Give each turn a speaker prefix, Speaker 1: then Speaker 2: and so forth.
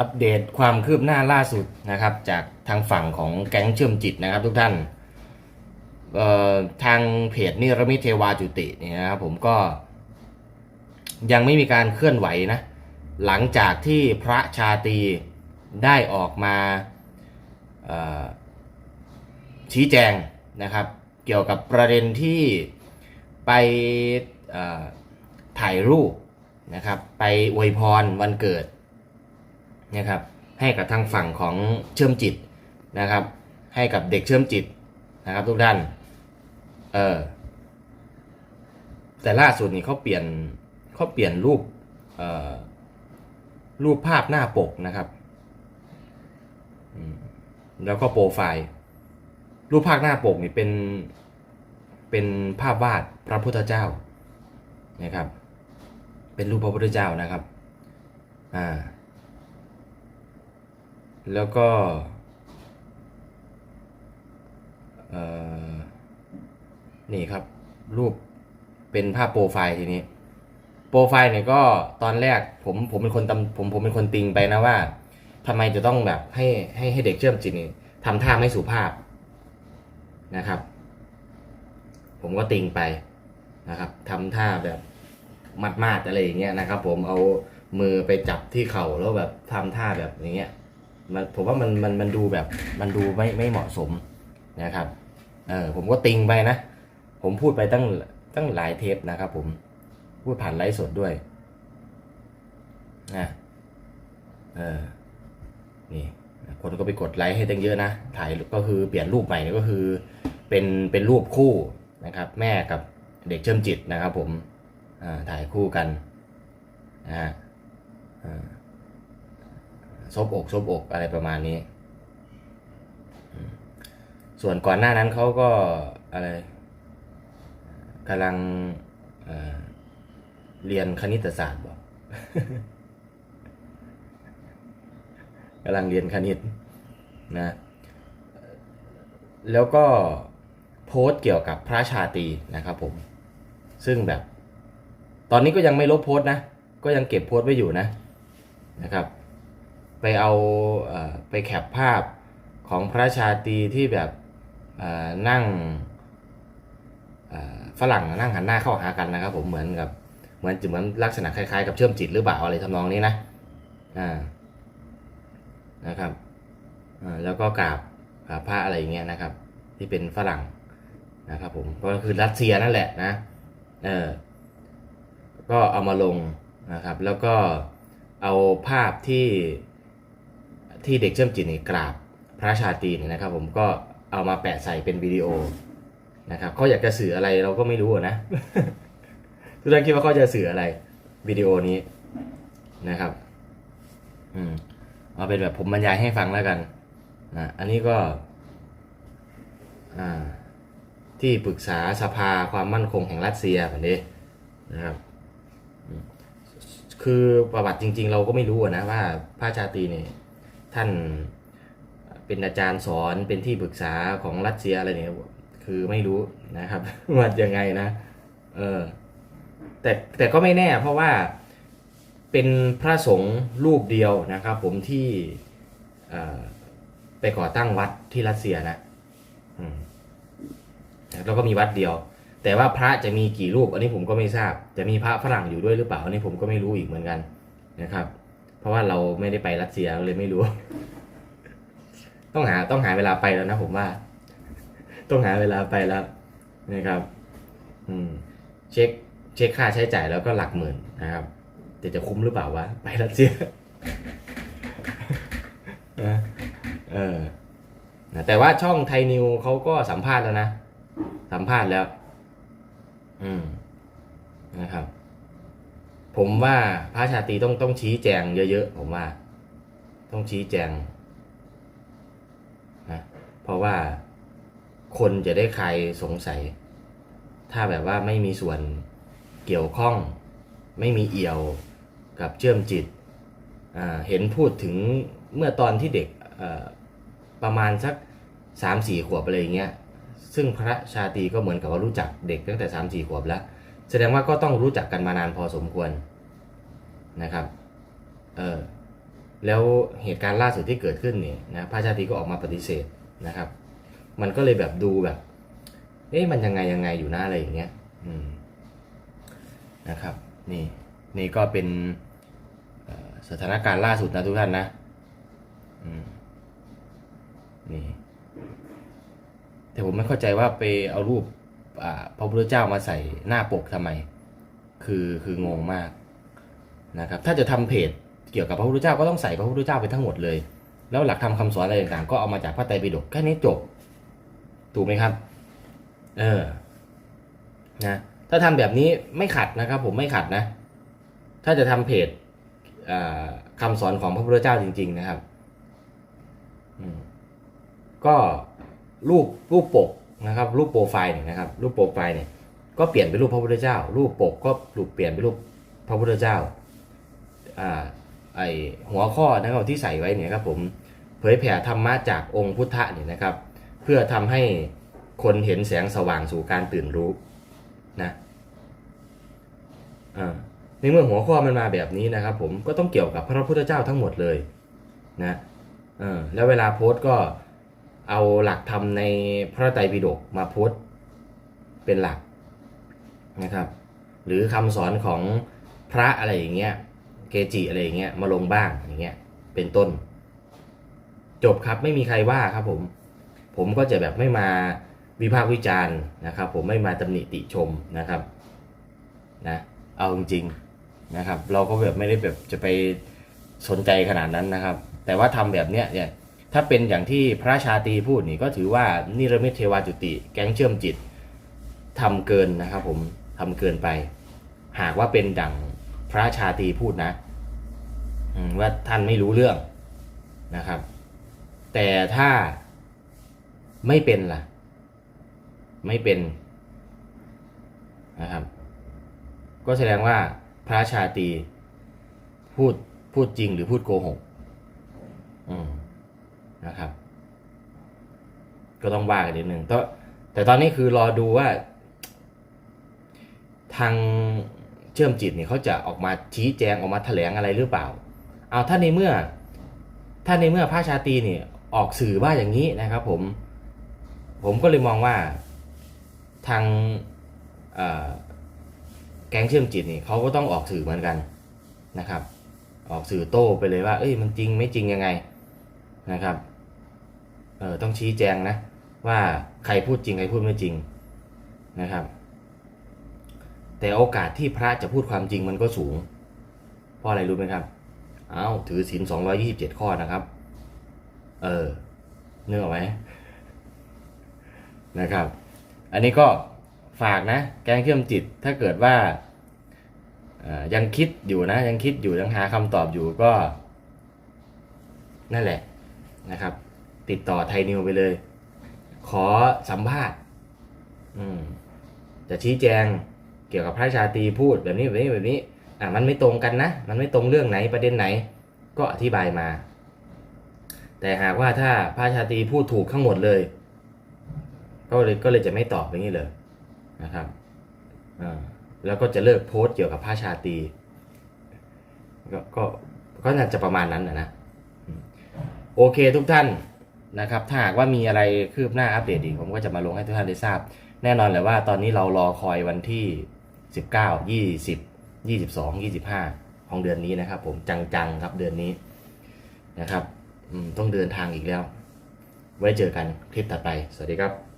Speaker 1: อัปเดตความคืบหน้าล่าสุดนะครับ จากทางฝั่งของแก๊งเชื่อมจิตนะครับทุกท่านทางเพจนิรมิตเทวาจุติเนี่ยนะครับผมก็ ยังไม่มีการเคลื่อนไหวนะ หลังจากที่พระชาตรีได้ออกมาชี้แจงนะครับ เกี่ยวกับประเด็นที่ไปถ่ายรูปนะครับ ไปอวยพรวันเกิด นะครับให้กับทางฝั่งของเชื่อมจิตนะครับ ให้กับเด็กเชื่อมจิตนะครับทุกท่านเออแต่ล่าสุดนี่เขาเปลี่ยนเขาเปลี่ยนรูปเอ่อรูปภาพหน้าปกนะครับแล้วก็โปรไฟล์ รูปภาพหน้าปกนี่เป็นเป็นภาพวาดพระพุทธเจ้านะครับ เป็นรูปพระพุทธเจ้านะครับอ่า แล้วก็นี่ครับ รูปเป็นภาพโปรไฟล์ทีนี้ โปรไฟล์เนี่ยก็ตอนแรกผมผมเป็นคนตำผมผมเป็นคนติงไปนะว่าทำไมจะต้องแบบให้ให้ให้เด็กเชื่อมจิตนี่ทำท่าไม่สุภาพนะครับ ผมก็ติงไปนะครับทำท่าแบบมัดมาดๆอะไรอย่างเงี้ยนะครับ ผมเอามือไปจับที่เข่าแล้วแบบทำท่าแบบอย่างเงี้ย มันผมว่ามันมันมันดูแบบมันดูไม่ไม่เหมาะสมนะครับเออผมก็ติงไปนะ ผมพูดไปตั้งตั้งหลายเทปนะครับผมพูดผ่านไลฟ์สดด้วยนะเออนี่คนก็ไปกดไลค์ให้ตั้งเยอะนะ ถ่ายก็คือเปลี่ยนรูปใหม่ก็คือ เป็นเป็นรูปคู่นะครับ แม่กับเด็กเชื่อมจิตนะครับผมอ่าถ่ายคู่กันนะฮะอ่า ซบอกซบอกอะไรประมาณนี้ ส่วนก่อนหน้านั้นเขาก็อะไรกำลังเเรียนคณิตศาสตร์บอกกำลังเรียนคณิตนะ แล้วก็โพสต์เกี่ยวกับพระชาตีนะครับผม ซึ่งแบบ ตอนนี้ก็ยังไม่ลบโพสต์นะ ก็ยังเก็บโพสต์ไว้อยู่นะนะครับ ไปเอาไปแคปภาพของพระชาตีที่แบบนั่งฝรั่งนั่งหันหน้าเข้าหากันนะครับผมเหมือนกับเหมือนเหมือนลักษณะคล้ายๆกับเชื่อมจิตหรือเปล่าอะไรทำนองนี้นะอ่านะครับแล้วก็กราบกราบพระอะไรอย่างเงี้ยนะครับ ที่เป็นฝรั่งนะครับผมก็คือรัสเซียนั่นแหละนะเออก็เอามาลงนะครับ แล้วก็เอาภาพที่ ที่เด็กเชื่อมจิตนี่กราบพระชาตรีเนี่ยนะครับ ผมก็เอามาแปะใส่เป็นวิดีโอนะครับเขาอยากจะสื่ออะไรเราก็ไม่รู้นะทุกท่านคิดว่าเขาจะสื่ออะไรวิดีโอนี้นะครับ อืมเอาเป็นแบบผมบรรยายให้ฟังแล้วกันนะอันนี้ก็ อ่า ที่ปรึกษาสภาความมั่นคงแห่งรัสเซียแบบนี้นะครับ คือประวัติจริง ๆ เราก็ไม่รู้นะว่าพระชาตรีเนี่ย ท่านเป็นอาจารย์สอนเป็นที่ปรึกษาของรัสเซียอะไรเนี่ยคือไม่รู้นะครับว่ายังไงนะ เออแต่แต่ก็ไม่แน่เพราะว่าเป็นพระสงฆ์รูปเดียวนะครับ ผมที่ไปก่อตั้งวัดที่รัสเซียนะแล้วก็มีวัดเดียว แต่ว่าพระจะมีกี่รูป อันนี้ผมก็ไม่ทราบ จะมีพระฝรั่งอยู่ด้วยหรือเปล่า อันนี้ผมก็ไม่รู้อีกเหมือนกันนะครับ เพราะว่าเราไม่ได้ไปรัสเซียเราเลยไม่รู้ ต้องหาต้องหาเวลาไปแล้วนะผมว่า ต้องหาเวลาไปแล้วนะครับ อืม เช็ค เช็คค่าใช้จ่ายแล้วก็หลักหมื่นนะครับ แต่จะคุ้มหรือเปล่าวะไปรัสเซียนะเออแต่ว่าช่องไทยนิวเขาก็สัมภาษณ์แล้วนะ สัมภาษณ์แล้ว อืมนะครับ ผมว่าพระชาตรีต้องต้องชี้แจงเยอะๆผมว่า ต้องชี้แจงนะเพราะว่าคนจะได้ใครสงสัย ถ้าแบบว่าไม่มีส่วนเกี่ยวข้อง ไม่มีเอี่ยวกับเชื่อมจิตอ่าเห็นพูดถึงเมื่อตอนที่เด็กประมาณสักสามสี่ขวบอะไรเงี้ยซึ่งพระชาตรีก็เหมือนกับว่ารู้จักเด็กตั้งแต่สามสี่ขวบแล้ว แสดงว่าก็ต้องรู้จักกันมานานพอสมควรนะครับ เออแล้วเหตุการณ์ล่าสุดที่เกิดขึ้นเนี่ยนะพระชาตรีก็ออกมาปฏิเสธนะครับ มันก็เลยแบบดูแบบ เอ๊ะมันยังไงยังไงอยู่นะอะไรอย่างเงี้ยอืมนะครับ นี่นี่ก็เป็นสถานการณ์ล่าสุดนะทุกท่านนะอืมนี่แต่ผมไม่เข้าใจว่าไปเอารูป พระพุทธเจ้ามาใส่หน้าปกทำไม คือคืองงมากนะครับถ้าจะทำเพจเกี่ยวกับพระพุทธเจ้าก็ต้องใส่พระพุทธเจ้าไปทั้งหมดเลย แล้วหลักธรรมคำสอนอะไรต่างๆ ก็เอามาจากพระไตรปิฎกแค่นี้จบ ถูกไหมครับ เออนะถ้าทำแบบนี้ไม่ขัดนะครับ ผมไม่ขัดนะ ถ้าจะทำเพจอ่าคำสอนของพระพุทธเจ้าจริง ๆ นะครับก็รูปรูปปก นะครับรูปโปรไฟล์เนี่ยนะครับรูปโปรไฟล์เนี่ยก็เปลี่ยนเป็นรูปพระพุทธเจ้า รูปปกก็รูปเปลี่ยนเป็นรูปพระพุทธเจ้าอ่าไอหัวข้อนะครับที่ใส่ไว้เนี่ยครับผมเผยแผ่ธรรมะจากองค์พุทธะเนี่ยนะครับ เพื่อทำให้คนเห็นแสงสว่างสู่การตื่นรู้นะอ่าในเมื่อหัวข้อมันมาแบบนี้นะครับ ผมก็ต้องเกี่ยวกับพระพุทธเจ้าทั้งหมดเลยนะเออแล้วเวลาโพสต์ก็ เอาหลักธรรมในพระไตรปิฎกมาพสต์เป็นหลักนะครับ หรือคำสอนของพระอะไรอย่างเงี้ยเกจิอะไรอย่างเงี้ยมาลงบ้างอย่างเงี้ยเป็นต้น จบครับไม่มีใครว่าครับผม ผมก็จะแบบไม่มาวิพากษ์วิจารณ์นะครับ ผมไม่มาตำหนิติชมนะครับนะเอาจริงๆนะครับ เราก็แบบไม่ได้แบบจะไปสนใจขนาดนั้นนะครับ แต่ว่าทำแบบเนี้ยเนี่ย ถ้าเป็นอย่างที่พระชาตรีพูดนี่ก็ถือว่านิรมิตเทวาจุติ แก๊งเชื่อมจิตทำเกินนะครับผมทำเกินไป หากว่าเป็นดั่งพระชาตรีพูดนะว่าท่านไม่รู้เรื่องนะครับ แต่ถ้าไม่เป็นล่ะ ไม่เป็นนะครับ ก็แสดงว่าพระชาตรีพูดพูดจริงหรือพูดโกหก อืม นะครับ ก็ต้องว่ากันนิดนึงแต่แต่ตอนนี้คือรอดูว่า ทางเชื่อมจิตเนี่ยเขาจะออกมาชี้แจงออกมาแถลงอะไรหรือเปล่า เอาถ้าในเมื่อ ถ้าในเมื่อพระชาตรีเนี่ยออกสื่อว่าอย่างนี้นะครับ ผม ผมก็เลยมองว่าทางแก๊งเชื่อมจิตนี่เขาก็ต้องออกสื่อเหมือนกันนะครับ ออกสื่อโต้ไปเลยว่า เอ้ยมันจริงไม่จริงยังไงนะครับ เออต้องชี้แจงนะ ว่าใครพูดจริงใครพูดไม่จริงนะครับ แต่โอกาสที่พระจะพูดความจริงมันก็สูง เพราะอะไรรู้ไหมครับเอาถือศีล227ข้อนะครับ เออเนื้อไหมนะครับ อันนี้ก็ฝากนะ แกงเชื่อมจิตถ้าเกิดว่ายังคิดอยู่นะ ยังคิดอยู่ยังหาคำตอบอยู่ก็ นั่นแหละนะครับ ติดต่อไทยนิวไปเลย ขอสัมภาษณ์จะชี้แจงเกี่ยวกับพระชาตรีพูดแบบนี้แบบนี้แบบนี้ อะมันไม่ตรงกันนะ มันไม่ตรงเรื่องไหนประเด็นไหน ก็อธิบายมา แต่หากว่าถ้าพระชาตรีพูดถูกทั้งหมดเลย ก็เลยก็เลยจะไม่ตอบอย่างนี้เลยนะครับอ่าแล้วก็จะเลิกโพสต์เกี่ยวกับพระชาตรีก็ก็ก็น่าจะประมาณนั้นนะนะ โอเคทุกท่าน นะครับถ้าหากว่ามีอะไรคืบหน้าอัปเดตอีก ผมก็จะมาลงให้ทุกท่านได้ทราบ แน่นอนเลยว่าตอนนี้เรารอคอยวันที่ 19 20 22 25 ของเดือนนี้นะครับ ผมจังๆครับเดือนนี้นะครับต้องเดินทางอีกแล้ว ไว้เจอกันคลิปถัดไป สวัสดีครับ